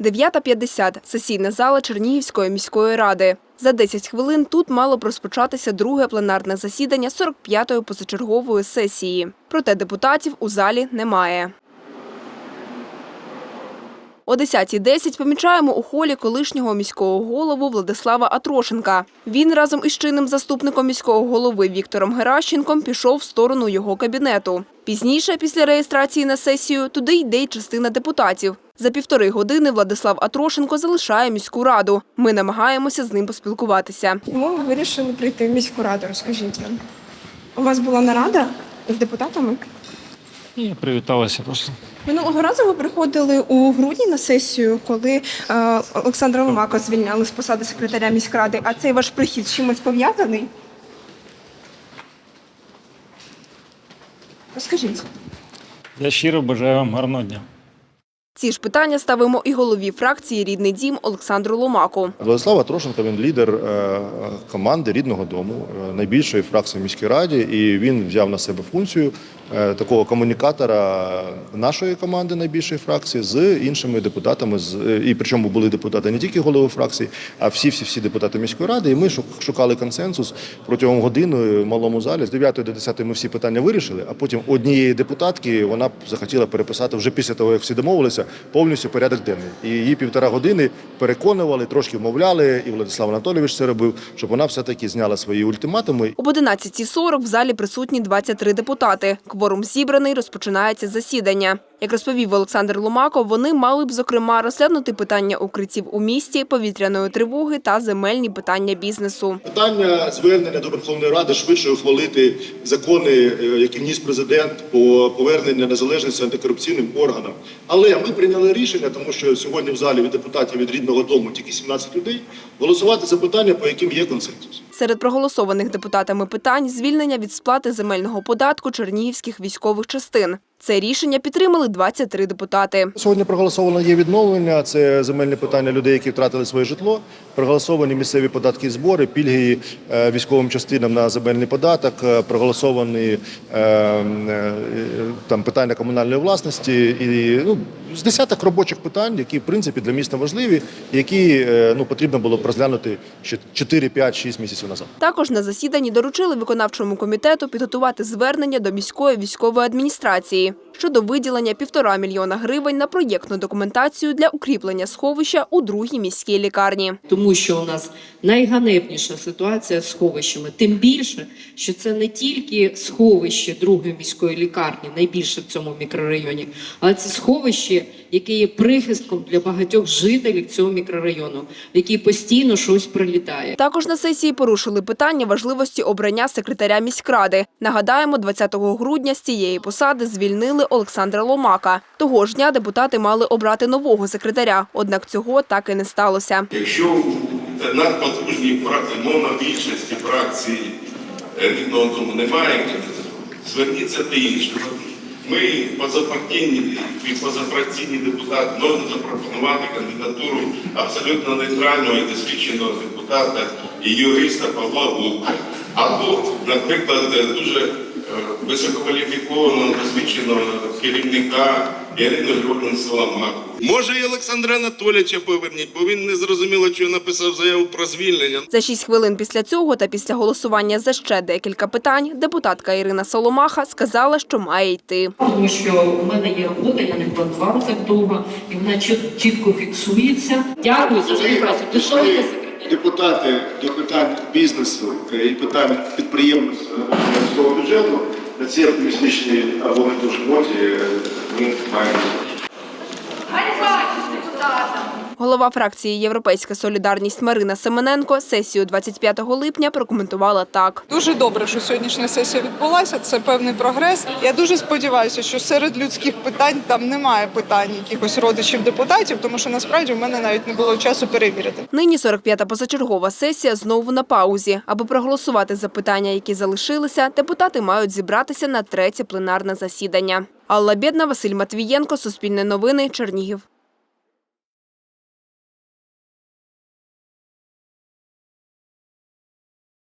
9.50. Сесійна зала Чернігівської міської ради. За 10 хвилин тут мало б розпочатися друге пленарне засідання 45-ї позачергової сесії. Проте депутатів у залі немає. О 10.10 помічаємо у холі колишнього міського голову Владислава Атрошенка. Він разом із чинним заступником міського голови Віктором Геращенком пішов в сторону його кабінету. Пізніше, після реєстрації на сесію, туди йде й частина депутатів. За півтори години Владислав Атрошенко залишає міську раду. Ми намагаємося з ним поспілкуватися. Чому ви вирішили прийти в міську раду? Розкажіть нам. У вас була нарада з депутатами? Ні, привіталася просто. Минулого разу ви приходили у грудні на сесію, коли е, Олександра Ломака звільняли з посади секретаря міськради. А цей ваш прихід з чимось пов'язаний? Розкажіть. Я щиро бажаю вам гарного дня. Ці ж питання ставимо і голові фракції Рідний дім Олександру Ломаку. Владислав Трошенка він лідер е, команди рідного дому, е, найбільшої фракції в міській раді, і він взяв на себе функцію такого комунікатора нашої команди найбільшої фракції з іншими депутатами. З е, і причому були депутати не тільки голови фракції, а всі всі всі депутати міської ради. І ми шук- шукали консенсус протягом години в малому залі. З 9 до 10 ми всі питання вирішили. А потім однієї депутатки вона захотіла переписати вже після того, як всі домовилися, повністю порядок денний. І її півтора години переконували, трошки вмовляли, і Владислав Анатолійович це робив, щоб вона все-таки зняла свої ультиматуми Об 11.40 в залі присутні 23 депутати. Кворум зібраний, розпочинається засідання. Як розповів Олександр Ломако, вони мали б, зокрема, розглянути питання укриттів у місті, повітряної тривоги та земельні питання бізнесу. Питання звернення до Верховної Ради швидше ухвалити закони, е, які вніс президент по поверненню незалежності антикорупційним органам. Але ми прийняли рішення, тому що сьогодні в залі від депутатів від рідного дому тільки 17 людей, голосувати за питання, по яким є консенсус. Серед проголосованих депутатами питань звільнення від сплати земельного податку чернігівських військових частин. Це рішення підтримали 23 депутати. Сьогодні проголосовано є відновлення. Це земельне питання людей, які втратили своє житло. Проголосовані місцеві податки і збори, пільги е, військовим частинам на земельний податок. е, Проголосовані е, там питання комунальної власності і ну з десяток робочих питань, які в принципі для міста важливі, які ну потрібно було б розглянути ще 4, 5, 6 місяців назад. Також на засіданні доручили виконавчому комітету підготувати звернення до міської військової адміністрації щодо виділення півтора мільйона гривень на проєктну документацію для укріплення сховища у другій міській лікарні. тому що у нас найганебніша ситуація з сховищами. Тим більше, що це не тільки сховище другої міської лікарні, найбільше в цьому мікрорайоні, але це сховище, яке є прихистком для багатьох жителів цього мікрорайону, в який постійно щось прилітає. Також на сесії порушили питання важливості обрання секретаря міськради. Нагадаємо, 20 грудня з цієї посади звільнили Олександра Ломака. Того ж дня депутати мали обрати нового секретаря, однак цього так і не сталося. Якщо фракції, монобільшості фракції е, рідного дому немає, зверніться до інших. Ми позапартійні і позапартійні депутати можемо запропонувати кандидатуру абсолютно нейтрального і досвідченого депутата і юриста Павла Вовка. Або, наприклад, дуже висококваліфікованого досвідченого керівника Ірину Георгіївну Соломаку. Може, і Олександра Анатолійовича поверніть, бо він не зрозуміло, що написав заяву про звільнення. За шість хвилин після цього та після голосування за ще декілька питань депутатка Ірина Соломаха сказала, що має йти. Тому що у мене є робота, я не планувала так довго, і вона чітко фіксується. Дякую за співпрацю. Пішов йти секретар. Депутати до питань бізнесу і питань підприємництва міського бюджету на цій оптимістичній або не дуже ноті ми маємо. Голова фракції Європейська солідарність Марина Семененко сесію 25 липня прокоментувала так. Дуже добре, що сьогоднішня сесія відбулася. Це певний прогрес. Я дуже сподіваюся, що серед людських питань там немає питань якихось родичів депутатів, тому що насправді в мене навіть не було часу перевірити. Нині 45-та позачергова сесія знову на паузі. Аби проголосувати за питання, які залишилися, депутати мають зібратися на третє пленарне засідання. Алла Бєдна, Василь Матвієнко, Суспільне новини, Чернігів.